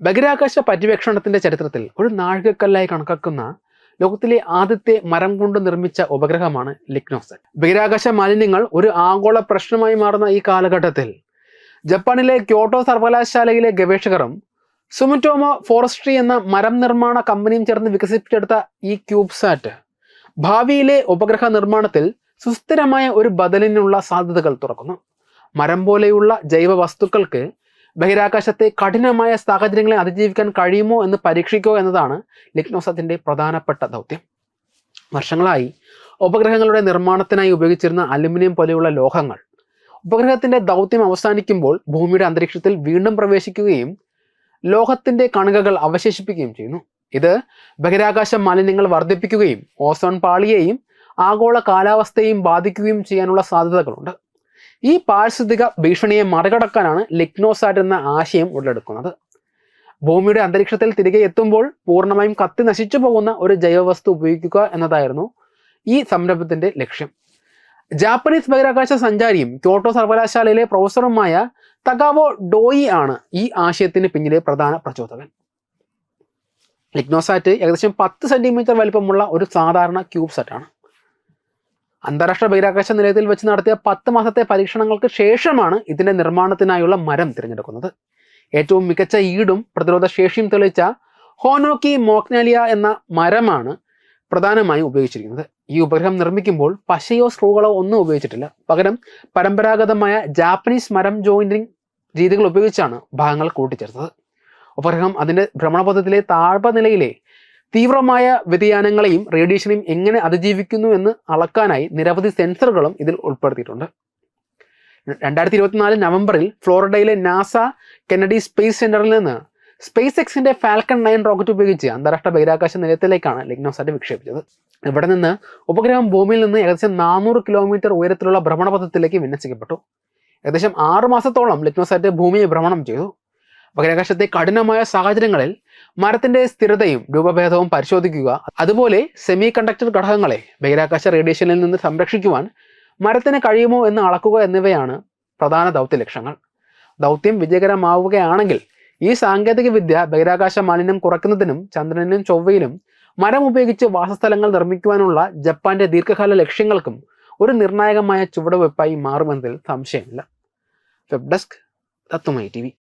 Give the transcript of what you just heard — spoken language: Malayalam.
ബഹിരാകാശ പര്യവേക്ഷണത്തിന്റെ ചരിത്രത്തിൽ ഒരു നാഴികക്കല്ലായി കണക്കാക്കുന്ന ലോകത്തിലെ ആദ്യത്തെ മരം കൊണ്ട് നിർമ്മിച്ച ഉപഗ്രഹമാണ് ലിഗ്നോസെറ്റ്. ബഹിരാകാശ മാലിന്യങ്ങൾ ഒരു ആഗോള പ്രശ്നമായി മാറുന്ന ഈ കാലഘട്ടത്തിൽ ജപ്പാനിലെ ക്യോട്ടോ സർവകലാശാലയിലെ ഗവേഷകരും സുമറ്റോമോ ഫോറസ്ട്രി എന്ന മരം നിർമ്മാണ കമ്പനിയും ചേർന്ന് വികസിപ്പിച്ചെടുത്ത ഈ ക്യൂബ്സാറ്റ് ഭാവിയിലെ ഉപഗ്രഹ നിർമ്മാണത്തിൽ സുസ്ഥിരമായ ഒരു ബദലിനുള്ള സാധ്യതകൾ തുറക്കുന്നു. മരം പോലെയുള്ള ജൈവ വസ്തുക്കൾക്ക് ബഹിരാകാശത്തെ കഠിനമായ സാഹചര്യങ്ങളെ അതിജീവിക്കാൻ കഴിയുമോ എന്ന് പരീക്ഷിക്കുക എന്നതാണ് ലിഗ്നോസത്തിന്റെ പ്രധാനപ്പെട്ട ദൗത്യം. വർഷങ്ങളായി ഉപഗ്രഹങ്ങളുടെ നിർമ്മാണത്തിനായി ഉപയോഗിച്ചിരുന്ന അലുമിനിയം പോലെയുള്ള ലോഹങ്ങൾ. ഉപഗ്രഹത്തിന്റെ ദൗത്യം അവസാനിക്കുമ്പോൾ ഭൂമിയുടെ അന്തരീക്ഷത്തിൽ വീണ്ടും പ്രവേശിക്കുകയും ലോഹത്തിന്റെ കണികകൾ അവശേഷിപ്പിക്കുകയും ചെയ്യുന്നു. ഇത് ബഹിരാകാശ മാലിന്യങ്ങൾ വർദ്ധിപ്പിക്കുകയും ഓസോൺ പാളിയെയും ആഗോള കാലാവസ്ഥയെയും ബാധിക്കുകയും ചെയ്യാനുള്ള സാധ്യതകളുണ്ട്. ഈ പാരിസ്ഥിതിക ഭീഷണിയെ മറികടക്കാനാണ് ലിഗ്നോസാറ്റ് എന്ന ആശയം ഉടലെടുക്കുന്നത്. ഭൂമിയുടെ അന്തരീക്ഷത്തിൽ തിരികെ എത്തുമ്പോൾ പൂർണമായും കത്തി നശിച്ചു പോകുന്ന ഒരു ജൈവവസ്തു ഉപയോഗിക്കുക എന്നതായിരുന്നു ഈ സംരംഭത്തിന്റെ ലക്ഷ്യം. ജാപ്പനീസ് ബഹിരാകാശ സഞ്ചാരിയും ക്യോട്ടോ സർവകലാശാലയിലെ പ്രൊഫസറുമായ തകാവോ ഡോയി ആണ് ഈ ആശയത്തിന് പിന്നിലെ പ്രധാന പ്രചോദകൻ. ലിഗ്നോസാറ്റ് ഏകദേശം പത്ത് സെന്റിമീറ്റർ വലിപ്പമുള്ള ഒരു സാധാരണ ക്യൂബ് സെറ്റാണ്. അന്താരാഷ്ട്ര ബഹിരാകാശ നിലയത്തിൽ വെച്ച് നടത്തിയ പത്ത് മാസത്തെ പരീക്ഷണങ്ങൾക്ക് ശേഷമാണ് ഇതിന്റെ നിർമ്മാണത്തിനായുള്ള മരം തിരഞ്ഞെടുക്കുന്നത്. ഏറ്റവും മികച്ച ഈടും പ്രതിരോധ ശേഷിയും തെളിയിച്ച ഹോനോക്കി മോക്നാലിയ എന്ന മരമാണ് പ്രധാനമായും ഉപയോഗിച്ചിരിക്കുന്നത്. ഈ ഉപഗ്രഹം നിർമ്മിക്കുമ്പോൾ പശയോ സ്ക്രൂകളോ ഒന്നും ഉപയോഗിച്ചിട്ടില്ല. പകരം പരമ്പരാഗതമായ ജാപ്പനീസ് മരം ജോയിന്റിംഗ് രീതികൾ ഉപയോഗിച്ചാണ് ഭാഗങ്ങൾ കൂട്ടിച്ചേർത്തത്. ഉപഗ്രഹം അതിന്റെ ഭ്രമണപഥത്തിലെ താഴ്വനിലയിലെ തീവ്രമായ വ്യതിയാനങ്ങളെയും റേഡിയേഷനെയും എങ്ങനെ അതിജീവിക്കുന്നു എന്ന് അളക്കാനായി നിരവധി സെൻസറുകളും ഇതിൽ ഉൾപ്പെടുത്തിയിട്ടുണ്ട്. രണ്ടായിരത്തി ഇരുപത്തിനാല് നവംബറിൽ ഫ്ലോറിഡയിലെ നാസ കെനഡി സ്പേസ് സെന്ററിൽ നിന്ന് സ്പേസ് എക്സിന്റെ ഫാൽക്കൺ നയൻ റോക്കറ്റ് ഉപയോഗിച്ച് അന്താരാഷ്ട്ര ബഹിരാകാശ നിലയത്തിലേക്കാണ് ലിഗ്നോസാറ്റ് വിക്ഷേപിച്ചത്. ഇവിടെ നിന്ന് ഉപഗ്രഹം ഭൂമിയിൽ നിന്ന് ഏകദേശം നാനൂറ് കിലോമീറ്റർ ഉയരത്തിലുള്ള ഭ്രമണപഥത്തിലേക്ക് വിന്യസിക്കപ്പെട്ടു. ഏകദേശം ആറ് മാസത്തോളം ലിഗ്നോസാറ്റ് ഭൂമിയെ ഭ്രമണം ചെയ്തു. ബഹിരാകാശത്തെ കഠിനമായ സാഹചര്യങ്ങളിൽ മരത്തിന്റെ സ്ഥിരതയും രൂപഭേദവും പരിശോധിക്കുക. അതുപോലെ സെമി കണ്ടക്ടർ ഘടകങ്ങളെ ബഹിരാകാശ റേഡിയേഷനിൽ നിന്ന് സംരക്ഷിക്കുവാൻ മരത്തിന് കഴിയുമോ എന്ന് അളക്കുക എന്നിവയാണ് പ്രധാന ദൗത്യ ലക്ഷ്യങ്ങൾ. ദൗത്യം വിജയകരമാവുകയാണെങ്കിൽ ഈ സാങ്കേതിക വിദ്യ ബഹിരാകാശ മാലിന്യം കുറയ്ക്കുന്നതിനും ചന്ദ്രനിലും ചൊവ്വയിലും മരം ഉപയോഗിച്ച് വാസസ്ഥലങ്ങൾ നിർമ്മിക്കുവാനുള്ള ജപ്പാന്റെ ദീർഘകാല ലക്ഷ്യങ്ങൾക്കും ഒരു നിർണായകമായ ചുവടുവെപ്പായി മാറുമെന്നതിൽ സംശയമില്ല. വെബ് ഡെസ്ക് തത്തുമൈ ടി